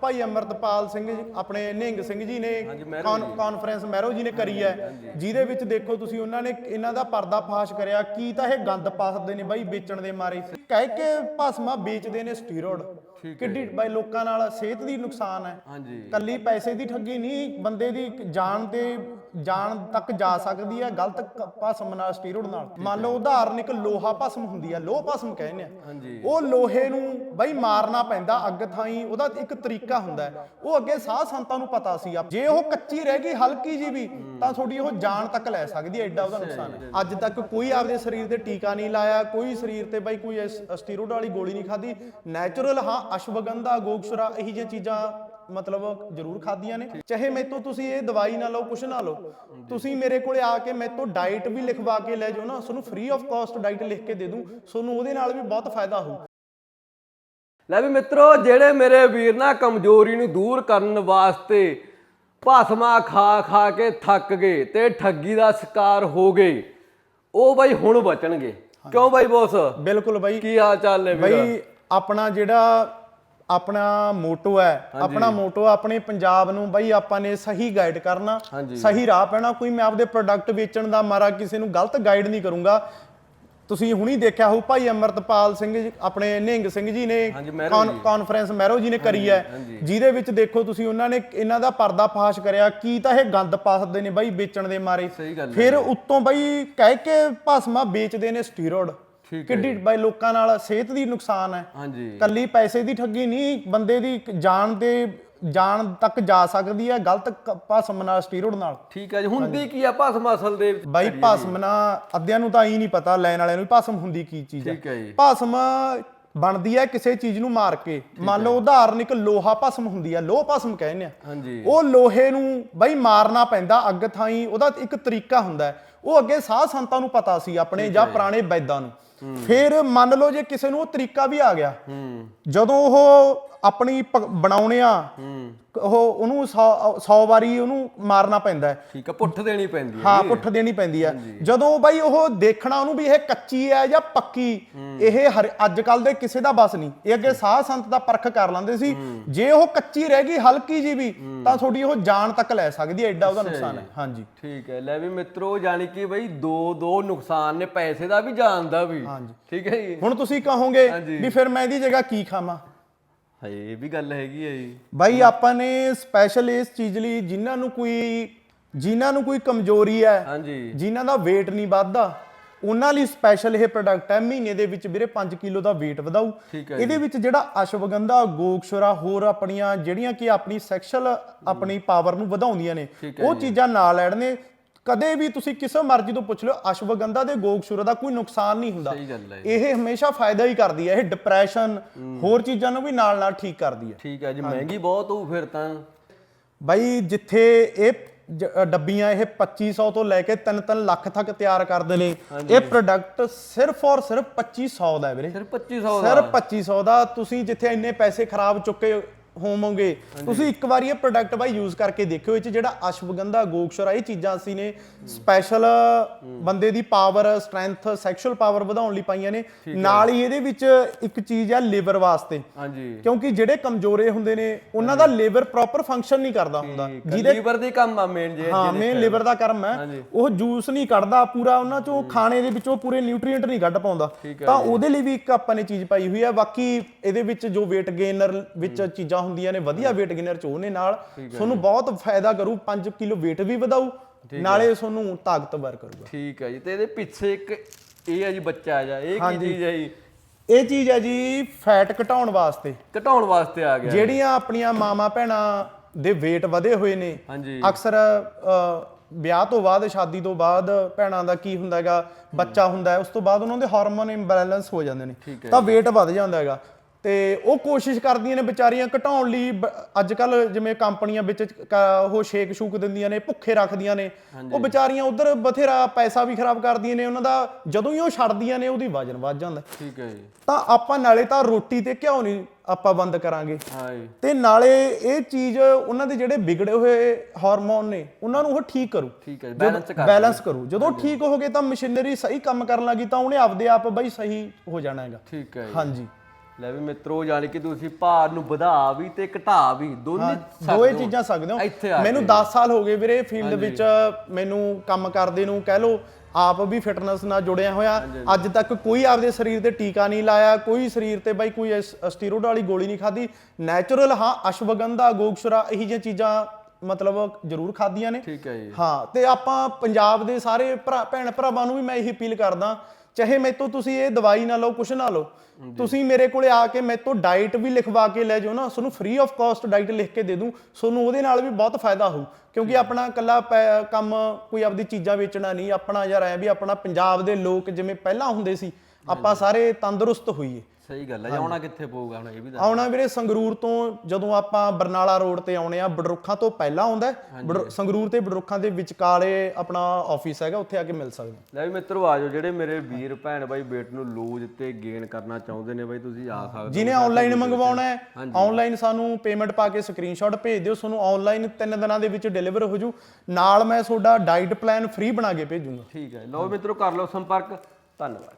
ਭਾਈ ਅਮਰਤਪਾਲ ਸਿੰਘ ਜੀ ਆਪਣੇ ਨਿਹੰਗ ਸਿੰਘ ਜੀ ਨੇ ਕਾਨ- ਕਾਨਫਰੰਸ ਮਹਿਰੋ ਜੀ ਨੇ ਕਰੀ ਹੈ। ਜਿਹਦੇ ਵਿੱਚ ਦੇਖੋ ਤੁਸੀਂ ਉਹਨਾਂ ਨੇ ਇਹਨਾਂ ਦਾ ਪਰਦਾ ਫਾਸ਼ ਕਰਿਆ। ਕੀ ਤਾਂ ਇਹ ਗੰਦ ਪਾਸਦੇ ਨੇ ਬਾਈ ਵੇਚਣ ਦੇ ਮਾਰੇ। ਕਹਿ ਕੇ ਭਸਮਾ ਵੇਚਦੇ ਨੇ ਸਟੀਰੋਇਡ ਕਿੱਡੀ ਬਾਈ ਲੋਕਾਂ ਨਾਲ ਸਿਹਤ ਦੀ ਨੁਕਸਾਨ ਹੈ। ਕੱਲੀ ਪੈਸੇ ਦੀ ਠੱਗੀ ਨਹੀਂ ਬੰਦੇ ਦੀ ਜਾਨ ਤੇ ਜਾਨ ਤੱਕ ਜਾ ਸਕਦੀ ਹੈ ਗਲਤ ਭਸਮ ਨਾਲ ਸਟੀਰੋਇਡ ਨਾਲ। ਮੰਨ ਲਓ ਉਦਾਹਰਨ ਇੱਕ ਲੋਹਾ ਭਸਮ ਹੁੰਦੀ ਹੈ ਲੋਹ ਭਸਮ ਕਹਿੰਦੇ ਆ। ਉਹ ਲੋਹੇ ਨੂੰ ਬਈ ਮਾਰਨਾ ਪੈਂਦਾ ਅੱਗ ਥਾਈ ਉਹਦਾ ਇੱਕ ਤਰੀਕਾ ਹੁੰਦਾ। ਉਹ ਅੱਗੇ ਸਾਹ ਸੰਤਾਂ ਨੂੰ ਪਤਾ ਸੀ ਜੇ ਉਹ ਕੱਚੀ ਰਹਿ ਗਈ ਹਲਕੀ ਜੀ ਵੀ ਤਾਂ ਤੁਹਾਡੀ ਉਹ ਜਾਨ ਤੱਕ ਲੈ ਸਕਦੀ ਹੈ ਐਡਾ ਉਹਦਾ ਨੁਕਸਾਨ ਹੈ। ਅੱਜ ਤੱਕ ਕੋਈ ਆਪਦੇ ਸਰੀਰ ਤੇ ਟੀਕਾ ਨਹੀਂ ਲਾਇਆ ਕੋਈ ਸਰੀਰ ਤੇ ਬਈ ਕੋਈ ਸਟੀਰੋਇਡ ਵਾਲੀ ਗੋਲੀ ਨਹੀਂ ਖਾਦੀ ਨੈਚੁਰਲ ਹਾਂ ਅਸ਼ਵਗੰਧਾ ਗੋਕਸ਼ਰਾ ਇਹੀ ਜਿਹੀਆਂ ਚੀਜ਼ਾਂ ਮਤਲਬ ਜ਼ਰੂਰ ਖਾਦੀਆਂ ਨੇ। ਚਾਹੇ ਮੇਤੋਂ ਤੁਸੀਂ ਇਹ ਦਵਾਈ ਨਾ ਲਓ ਕੁਛ ਨਾ ਲਓ। ਤੁਸੀਂ ਮੇਰੇ ਕੋਲੇ ਆ ਕੇ ਮੇਤੋਂ ਡਾਈਟ ਵੀ ਲਿਖਵਾ ਕੇ ਲੈ ਜਾਓ ਨਾ। ਤੁਹਾਨੂੰ ਫ੍ਰੀ ਆਫ ਕਾਸਟ ਡਾਈਟ ਲਿਖ ਕੇ ਦੇ ਦੂੰ। ਤੁਹਾਨੂੰ ਉਹਦੇ ਨਾਲ ਵੀ ਬਹੁਤ ਫਾਇਦਾ ਹੋਊ। ਲੈ ਵੀ ਮਿੱਤਰੋ ਜਿਹੜੇ ਮੇਰੇ ਵੀਰ ਨਾ ਕਮਜ਼ੋਰੀ ਨੂੰ ਦੂਰ ਕਰਨ ਵਾਸਤੇ ਭਸਮਾ ਖਾ ਖਾ ਕੇ ਥੱਕ ਗਏ ਤੇ ਠੱਗੀ ਦਾ ਸ਼ਿਕਾਰ ਹੋ ਗਏ ਉਹ ਬਾਈ ਹੁਣ ਬਚਣਗੇ। ਕਿਉਂ ਬਾਈ ਬੋਸ? ਬਿਲਕੁਲ ਬਾਈ। ਕੀ ਹਾਲ ਚਾਲ ਨੇ ਵੀਰ? ਬਈ ਆਪਣਾ ਜਿਹੜਾ ਆਪਣਾ ਮੋਟੋ ਹੈ ਆਪਣਾ ਮੋਟੋ ਆਪਣੇ ਪੰਜਾਬ ਨੂੰ ਬਈ ਆਪਾਂ ਨੇ ਸਹੀ ਗਾਈਡ ਕਰਨਾ। ਸਹੀ ਰਾਹ ਪੈਣਾ ਕੋਈ ਮੈਂ ਆਪਦੇ ਪ੍ਰੋਡਕਟ ਵੇਚਣ ਦਾ ਮਾਰਾ ਕਿਸੇ ਨੂੰ ਗਲਤ ਗਾਈਡ ਨਹੀਂ ਕਰੂੰਗਾ। ਤੁਸੀਂ ਹੁਣੀ ਦੇਖਿਆ ਹੋਊ ਭਾਈ ਅਮਰਤਪਾਲ ਸਿੰਘ ਜੀ ਆਪਣੇ ਨਿਹੰਗ ਸਿੰਘ ਜੀ ਨੇ। ਕਾਨਫਰੰਸ ਮਹਿਰੋ ਜੀ। ਨੇ ਕਰੀ ਹੈ। ਜਿਹਦੇ ਵਿੱਚ ਦੇਖੋ ਤੁਸੀਂ ਉਹਨਾਂ ਨੇ ਇਹਨਾਂ ਦਾ ਪਰਦਾ ਫਾਸ਼ ਕਰਿਆ ਕੀ ਤਾਂ ਇਹ ਗੰਦ ਪਾਸਦੇ ਨੇ ਬਈ ਵੇਚਣ ਦੇ ਮਾਰੇ। ਫਿਰ ਉੱਤੋਂ ਬਈ ਕਹਿ ਕੇ ਭਸਮਾ ਵੇਚਦੇ ਨੇ ਸਟੀਰੋਇਡ ਕਿੱਡੀ ਬਾਈ ਲੋਕਾਂ ਨਾਲ ਸਿਹਤ ਦੀ ਨੁਕਸਾਨ ਹੈ। ਹਾਂਜੀ। ਕੱਲੀ ਪੈਸੇ ਦੀ ਠੱਗੀ ਨਹੀਂ ਬੰਦੇ ਦੀ ਜਾਨ ਤੇ ਜਾਨ ਤੱਕ ਜਾ ਸਕਦੀ ਹੈ ਗਲਤ ਭਸਮ ਨਾਲ ਸਟੀਰੋਇਡ ਨਾਲ। ਠੀਕ ਹੈ ਜੀ। ਹੁੰਦੀ ਕੀ ਆ ਭਸਮ ਅਸਲ ਦੇ? ਬਾਈ ਭਸਮ ਨਾ ਅੱਧਿਆਂ ਨੂੰ ਤਾਂ ਹੀ ਨਹੀਂ ਪਤਾ ਲੈਣ ਵਾਲਿਆਂ ਨੂੰ ਭਸਮ ਹੁੰਦੀ ਕੀ ਚੀਜ਼ ਹੈ। ਠੀਕ ਹੈ ਜੀ। ਭਸਮ ਬਣਦੀ ਹੈ ਕਿਸੇ ਚੀਜ਼ ਨੂੰ ਮਾਰ ਕੇ। ਮੰਨ ਲਓ ਉਦਾਹਰਨ ਇੱਕ ਲੋਹਾ ਭਸਮ ਹੁੰਦੀ ਹੈ ਲੋਹ ਭਸਮ ਕਹਿੰਦੇ ਆ। ਹਾਂਜੀ। ਉਹ ਲੋਹੇ ਨੂੰ ਬਈ ਮਾਰਨਾ ਪੈਂਦਾ ਅੱਗ ਥਾਈ ਉਹਦਾ ਇੱਕ ਤਰੀਕਾ ਹੁੰਦਾ। ਉਹ ਅੱਗੇ ਸਾਹ ਸੰਤਾਂ ਨੂੰ ਪਤਾ ਸੀ ਆਪਣੇ ਜਾਂ। ਪੁਰਾਣੇ ਵੈਦਾਂ ਨੂੰ। ਫਿਰ ਮੰਨ ਲਓ ਜੇ ਕਿਸੇ ਨੂੰ ਉਹ ਤਰੀਕਾ ਵੀ ਆ ਗਿਆ। ਹੂੰ। ਜਦੋਂ ਉਹ ਆਪਣੀ ਪ- ਬਣਾਉਣੇ ਆ ਹੂੰ। ਉਹ ਉਹਨੂੰ 100 ਵਾਰੀ ਉਹਨੂੰ ਮਾਰਨਾ ਪੈਂਦਾ ਹੈ। ਠੀਕ ਆ ਪੁੱਠ ਦੇਣੀ ਪੈਂਦੀ ਹੈ ਹਾਂ ਪੁੱਠ ਦੇਣੀ ਪੈਂਦੀ ਹੈ। ਜਦੋਂ ਬਾਈ ਉਹ ਦੇਖਣਾ ਉਹਨੂੰ ਵੀ ਇਹ ਕੱਚੀ ਹੈ ਜਾਂ ਪੱਕੀ ਇਹ ਅੱਜ ਕੱਲ ਦੇ ਕਿਸੇ ਦਾ ਬਸ ਨਹੀਂ। ਇਹ ਅੱਗੇ ਸਾਹ ਸੰਤ ਦਾ ਪਰਖ ਕਰ ਲੈਂਦੇ ਸੀ। ਜੇ ਉਹ ਕੱਚੀ ਰਹਿ ਗਈ ਹਲਕੀ ਜੀ ਵੀ ਤਾਂ ਤੁਹਾਡੀ ਉਹ ਜਾਨ ਤੱਕ ਲੈ ਸਕਦੀ ਹੈ। ਐਡਾ ਉਹਦਾ ਨੁਕਸਾਨ ਹੈ। ਹਾਂਜੀ। ਠੀਕ ਹੈ। ਲੈ ਵੀ ਮਿੱਤਰੋ ਜਾਣੀ ਕਿ ਬਈ ਦੋ ਦੋ ਨੁਕਸਾਨ ਨੇ। ਪੈਸੇ ਦਾ ਵੀ ਜਾਨ ਦਾ ਵੀ। ਹਾਂਜੀ। ਠੀਕ ਹੈ ਜੀ। ਹੁਣ ਤੁਸੀਂ ਕਹੋਗੇ। ਵੀ ਫਿਰ ਮੈਂ ਇਹਦੀ ਜਗ੍ਹਾ ਕੀ ਖਾਵਾਂ? ਹਾਏ ਇਹ ਵੀ ਗੱਲ ਹੈਗੀ ਹੈ ਜੀ। ਬਾਈ ਆਪਾਂ ਨੇ ਸਪੈਸ਼ਲ ਇਸ ਚੀਜ਼ ਲਈ ਜਿਨ੍ਹਾਂ ਨੂੰ ਕੋਈ ਜਿਨ੍ਹਾਂ ਨੂੰ ਕੋਈ ਕਮਜ਼ੋਰੀ ਹੈ ਹਾਂਜੀ। ਜਿਨ੍ਹਾਂ ਦਾ weight ਨਹੀਂ ਵੱਧਦਾ ਉਹਨਾਂ ਲਈ ਸਪੈਸ਼ਲ ਇਹ ਪ੍ਰੋਡਕਟ ਹੈ ਮਹੀਨੇ ਦੇ ਵਿੱਚ ਵੀਰੇ 5 ਕਿਲੋ ਦਾ weight ਵਧਾਊ। ਠੀਕ ਹੈ ਇਹਦੇ ਵਿੱਚ ਜਿਹੜਾ ਅਸ਼ਵਗੰਧਾ ਗੋਕਸ਼ਰਾ ਹੋਰ ਆਪਣੀਆਂ ਜਿਹੜੀਆਂ ਕਿ ਆਪਣੀ ਸੈਕਸ਼ੂਅਲ ਆਪਣੀ ਪਾਵਰ ਨੂੰ ਵਧਾਉਂਦੀਆਂ ਨੇ ਠੀਕ ਹੈ ਉਹ ਚੀਜ਼ਾਂ ਨਾਲ ਐਡ ਨੇ। ਕਦੇ ਵੀ ਤੁਸੀਂ ਕਿਸੇ ਮਰਜ਼ੀ ਤੋਂ ਪੁੱਛ ਲਓ ਅਸ਼ਵਗੰਧਾ ਦੇ ਗੋਕਸ਼ਰਾ ਦਾ ਕੋਈ ਨੁਕਸਾਨ ਨਹੀਂ ਹੁੰਦਾ। ਸਹੀ ਗੱਲ ਹੈ ਇਹ ਹਮੇਸ਼ਾ ਫਾਇਦਾ ਹੀ ਕਰਦੀ ਹੈ ਇਹ ਡਿਪਰੈਸ਼ਨ ਹੋਰ ਚੀਜ਼ਾਂ ਨੂੰ ਵੀ ਨਾਲ ਨਾਲ ਠੀਕ ਕਰਦੀ ਹੈ। ਠੀਕ ਹੈ ਜੀ ਮਹਿੰਗੀ ਬਹੁਤ ਹੋਊ ਫਿਰ ਤਾਂ। ਬਾਈ ਜਿੱਥੇ ਇਹ ਜ- ਅ, ਡੱਬੀਆਂ ਇਹ 2500 ਤੋਂ ਲੈ ਕੇ 3-3 ਲੱਖ ਤੱਕ ਤਿਆਰ ਕਰਦੇ ਨੇ ਇਹ ਪ੍ਰੋਡਕਟ ਸਿਰਫ ਔਰ ਸਿਰਫ 2500 ਦਾ ਹੈ ਵੀਰੇ। ਸਿਰਫ 2500 ਦਾ। ਸਿਰਫ 2500 ਦਾ। ਤੁਸੀਂ ਜਿੱਥੇ ਇੰਨੇ ਪੈਸੇ ਖਰਾਬ ਚੁੱਕੇ ਹੋਵੋਗੇ। ਤੁਸੀਂ ਇੱਕ ਵਾਰੀ ਇਹ ਪ੍ਰੋਡਕਟ ਬਾਈ ਯੂਜ਼ ਕਰਕੇ ਦੇਖਿਓ ਇਹ ਚ ਜਿਹੜਾ ਅਸ਼ਵਗੰਧਾ ਗੋਕਸ਼ਰਾ ਇਹ ਚੀਜ਼ਾਂ ਅਸੀਂ ਨੇ ਸਪੈਸ਼ਲ ਬੰਦੇ ਦੀ ਪਾਵਰ ਸਟਰੈਂਥ ਸੈਕਸ਼ੂਅਲ ਪਾਵਰ ਵਧਾਉਣ ਲਈ ਪਾਈਆਂ ਨੇ। ਨਾਲ ਹੀ ਇਹਦੇ ਵਿੱਚ ਇੱਕ ਚੀਜ਼ ਹੈ ਲਿਵਰ ਵਾਸਤੇ। ਹਾਂਜੀ। ਕਿਉਂਕਿ ਜਿਹੜੇ ਕਮਜ਼ੋਰੇ ਹੁੰਦੇ ਨੇ ਉਹਨਾਂ ਦਾ ਲਿਵਰ ਪ੍ਰੋਪਰ ਫੰਕਸ਼ਨ ਨਹੀਂ ਕਰਦਾ ਹੁੰਦਾ। ਜਿਹਦੇ ਲੀਵਰ ਦੀ ਕੰਮ ਆ ਮੇਨ ਜੇ ਹਾਂ ਮੇਨ ਲਿਵਰ ਦਾ ਕਰਮ ਹੈ। ਉਹ ਜੂਸ ਨਹੀਂ ਕੱਢਦਾ ਪੂਰਾ ਉਹਨਾਂ ਚੋਂ ਖਾਣੇ ਦੇ ਵਿੱਚੋਂ ਪੂਰੇ ਨਿਊਟ੍ਰੀਐਂਟ ਨਹੀਂ ਕੱਢ ਪਾਉਂਦਾ। ਤਾਂ ਉਹਦੇ ਲਈ ਵੀ ਇੱਕ ਆਪਾਂ ਨੇ ਚੀਜ਼ ਪਾਈ ਹੋਈ ਹੈ। ਬਾਕੀ ਇਹਦੇ ਵਿੱਚ ਜੋ weight gainer ਵਿੱਚ ਚੀਜ਼ਾਂ ਹੁੰਦੀਆਂ ਨੇ ਵਧੀਆ weight gainer ਚ ਉਹਨੇ ਨਾਲ ਤੁਹਾਨੂੰ ਬਹੁਤ ਫਾਇਦਾ ਕਰੂ 5 ਕਿਲੋ weight ਵੀ ਵਧਾਊ ਨਾਲੇ ਤੁਹਾਨੂੰ ਤਾਕਤਵਰ ਕਰੂਗਾ। ਠੀਕ ਹੈ ਜੀ ਤੇ ਇਹਦੇ ਪਿੱਛੇ ਇੱਕ ਇਹ ਹੈ ਜੀ ਬੱਚਾ ਜਾ ਇਹ ਕੀ ਚੀਜ਼ ਹੈ ਜੀ? ਇਹ ਚੀਜ਼ ਹੈ ਜੀ ਫੈਟ ਘਟਾਉਣ ਵਾਸਤੇ। ਘਟਾਉਣ ਵਾਸਤੇ ਆ ਗਿਆ ਜਿਹੜੀਆਂ ਆਪਣੀਆਂ ਮਾਮਾ ਭੈਣਾਂ ਦੇ weight ਵਧੇ ਹੋਏ ਨੇ ਅਕਸਰ ਵਿਆਹ ਤੋਂ ਬਾਅਦ ਸ਼ਾਦੀ ਤੋਂ ਬਾਅਦ ਭੈਣਾਂ ਦਾ ਕੀ ਹੁੰਦਾ ਹੈਗਾ ਬੱਚਾ ਹੁੰਦਾ ਹੈ ਉਸ ਤੋਂ ਬਾਅਦ ਉਹਨਾਂ ਦੇ ਹਾਰਮੋਨ ਇੰਬੈਲੈਂਸ ਹੋ ਜਾਂਦੇ ਨੇ। ਤਾਂ weight ਵੱਧ ਜਾਂਦਾ ਹੈਗਾ। ਤੇ ਉਹ ਕੋਸ਼ਿਸ਼ ਕਰਦੀਆਂ ਨੇ ਵਿਚਾਰੀਆਂ ਘਟਾਉਣ ਲਈ ਅੱਜ ਕੱਲ ਜਿਵੇਂ ਕੰਪਨੀਆਂ ਵਿੱਚ ਉਹ ਸ਼ੇਕ ਸ਼ੂਕ ਦਿੰਦੀਆਂ ਨੇ ਭੁੱਖੇ ਰੱਖਦੀਆਂ ਨੇ। ਉਹ ਵਿਚਾਰੀਆਂ ਉਧਰ ਬਥੇਰਾ ਪੈਸਾ ਵੀ ਖਰਾਬ ਕਰਦੀਆਂ ਨੇ ਉਹਨਾਂ ਦਾ ਜਦੋਂ ਹੀ ਉਹ ਛੱਡਦੀਆਂ ਨੇ ਉਹਦੀ ਵਜਨ ਵੱਧ ਜਾਂਦਾ। ਠੀਕ ਹੈ ਜੀ। ਤਾਂ ਆਪਾਂ ਨਾਲੇ ਤਾਂ ਰੋਟੀ ਤੇ ਘਿਓ ਨਹੀਂ ਆਪਾਂ ਬੰਦ ਕਰਾਂਗੇ। ਹਾਂ ਜੀ। ਤੇ ਨਾਲੇ ਇਹ ਚੀਜ਼ ਉਹਨਾਂ ਦੇ ਜਿਹੜੇ ਵਿਗੜੇ ਹੋਏ ਹਾਰਮੋਨ ਨੇ ਉਹਨਾਂ ਨੂੰ ਉਹ ਠੀਕ ਕਰੂ। ਠੀਕ ਹੈ ਬੈਲੈਂਸ ਕਰ ਬੈਲੈਂਸ ਕਰੂ। ਜਦੋਂ ਠੀਕ ਹੋ ਗਏ ਤਾਂ ਮਸ਼ੀਨਰੀ ਸਹੀ ਕੰਮ ਕਰਨ ਲੱਗੀ ਤਾਂ ਉਹਨੇ ਆਪਦੇ ਆਪ ਬਈ ਸਹੀ ਹੋ ਜਾਣਾ ਹੈਗਾ। ਠੀਕ ਹੈ ਹਾਂਜੀ। ਲੈ ਵੀ ਮਿੱਤਰੋ ਯਾਨੀ ਕਿ ਤੁਸੀਂ ਭਾਰ ਨੂੰ ਵਧਾ ਵੀ ਤੇ ਘਟਾ ਵੀ ਦੋਨੇ ਦੋਏ ਚੀਜ਼ਾਂ ਸਕਦੇ ਇੱਥੇ ਹੋ ਆ ਮੈਨੂੰ 10 ਸਾਲ ਹੋ ਗਏ ਵੀਰੇ ਫੀਲਡ ਵਿੱਚ ਮੈਨੂੰ ਕੰਮ ਕਰਦੇ ਨੂੰ ਕਹਿ ਲੋ ਆਪ ਵੀ ਫਿਟਨੈਸ ਨਾਲ ਜੁੜਿਆ ਹੋਇਆ। ਅੱਜ ਤੱਕ ਕੋਈ ਆਪਦੇ ਸਰੀਰ ਤੇ ਟੀਕਾ ਨਹੀਂ ਲਾਇਆ ਕੋਈ ਸਰੀਰ ਤੇ ਬਾਈ ਕੋਈ ਸਟੀਰੋਇਡ ਵਾਲੀ ਗੋਲੀ ਨਹੀਂ ਖਾਦੀ ਨੈਚੁਰਲ ਹਾਂ ਅਸ਼ਵਗੰਧਾ ਗੋਗਸ਼ਰਾ ਇਹੀ ਜਿਹੀਆਂ ਚੀਜ਼ਾਂ ਮਤਲਬ ਜ਼ਰੂਰ ਖਾਦੀਆਂ ਨੇ। ਠੀਕ ਹੈ ਜੀ। ਹਾਂ ਤੇ ਆਪਾਂ ਪੰਜਾਬ ਦੇ ਸਾਰੇ ਭਰਾ ਭੈਣ ਭਰਾਵਾਂ ਨੂੰ ਵੀ ਮੈਂ ਇਹੀ ਅਪੀਲ ਕਰਦਾ ਚਾਹੇ ਮੈਤੋਂ ਤੁਸੀਂ ਇਹ ਦਵਾਈ ਨਾ ਲਓ ਕੁਛ ਨਾ ਲਓ। ਤੁਸੀਂ ਮੇਰੇ ਕੋਲੇ ਆ ਕੇ ਮੈਤੋਂ ਡਾਈਟ ਵੀ ਲਿਖਵਾ ਕੇ ਲੈ ਜਾਓ ਨਾ ਤੁਹਾਨੂੰ ਫ੍ਰੀ ਆਫ ਕਾਸਟ ਡਾਈਟ ਲਿਖ ਕੇ ਦੇ ਦੂੰ। ਤੁਹਾਨੂੰ ਉਹਦੇ ਨਾਲ ਵੀ ਬਹੁਤ ਫਾਇਦਾ ਹੋਊ ਕਿਉਂਕਿ ਆਪਣਾ ਕੱਲਾ ਕੰਮ ਕੋਈ ਆਪਦੀ ਚੀਜ਼ਾਂ ਵੇਚਣਾ ਨਹੀਂ ਆਪਣਾ ਯਾਰ ਐ ਵੀ ਆਪਣਾ ਪੰਜਾਬ ਦੇ ਲੋਕ ਜਿਵੇਂ ਪਹਿਲਾਂ ਹੁੰਦੇ ਸੀ ਆਪਾਂ ਸਾਰੇ ਤੰਦਰੁਸਤ ਹੋਈਏ। ਸਹੀ ਗੱਲ ਹੈ ਆਉਣਾ ਕਿੱਥੇ ਪਊਗਾ ਹੁਣ ਇਹ ਵੀ ਆਉਣਾ ਵੀਰੇ ਸੰਗਰੂਰ ਤੋਂ ਜਦੋਂ ਆਪਾਂ ਬਰਨਾਲਾ ਰੋਡ ਤੇ ਆਉਣੇ ਆ ਬਡਰੁੱਖਾਂ ਤੋਂ ਪਹਿਲਾਂ ਆਉਂਦਾ ਹੈ। ਬਡਰ- ਸੰਗਰੂਰ ਤੇ ਬਡਰੁੱਖਾਂ ਦੇ ਵਿਚਕਾਲੇ ਆਪਣਾ ਆਫਿਸ ਹੈਗਾ ਉੱਥੇ ਆ ਕੇ ਮਿਲ ਸਕਦੇ। ਹੋ। ਲੈ ਵੀ ਮਿੱਤਰੋ ਆਜੋ ਜਿਹੜੇ ਮੇਰੇ ਵੀਰ ਭੈਣ ਬਾਈ weight ਨੂੰ ਲੂਜ਼ ਤੇ ਗੇਨ ਕਰਨਾ ਚਾਹੁੰਦੇ ਨੇ ਬਾਈ ਤੁਸੀਂ ਆ ਸਕਦੇ ਜਿਹਨੇ ਆਨਲਾਈਨ ਮੰਗਵਾਉਣਾ ਹੈ ਆਨਲਾਈਨ ਸਾਨੂੰ ਪੇਮੈਂਟ ਪਾ ਕੇ ਸਕਰੀਨਸ਼ਾਟ ਭੇਜ ਦਿਓ ਤੁਹਾਨੂੰ ਆਨਲਾਈਨ 3 ਦਿਨਾਂ ਦੇ ਵਿੱਚ ਡਿਲੀਵਰ ਹੋ ਜੂ। ਨਾਲ ਮੈਂ ਤੁਹਾਡਾ ਡਾਈਟ ਪਲਾਨ ਫ੍ਰੀ ਬਣਾ ਕੇ ਭੇਜੂੰਗਾ। ਠੀਕ ਹੈ ਲਓ ਮਿੱਤਰੋ ਕਰ ਲਓ ਸੰਪਰਕ। ਧੰਨਵਾਦ।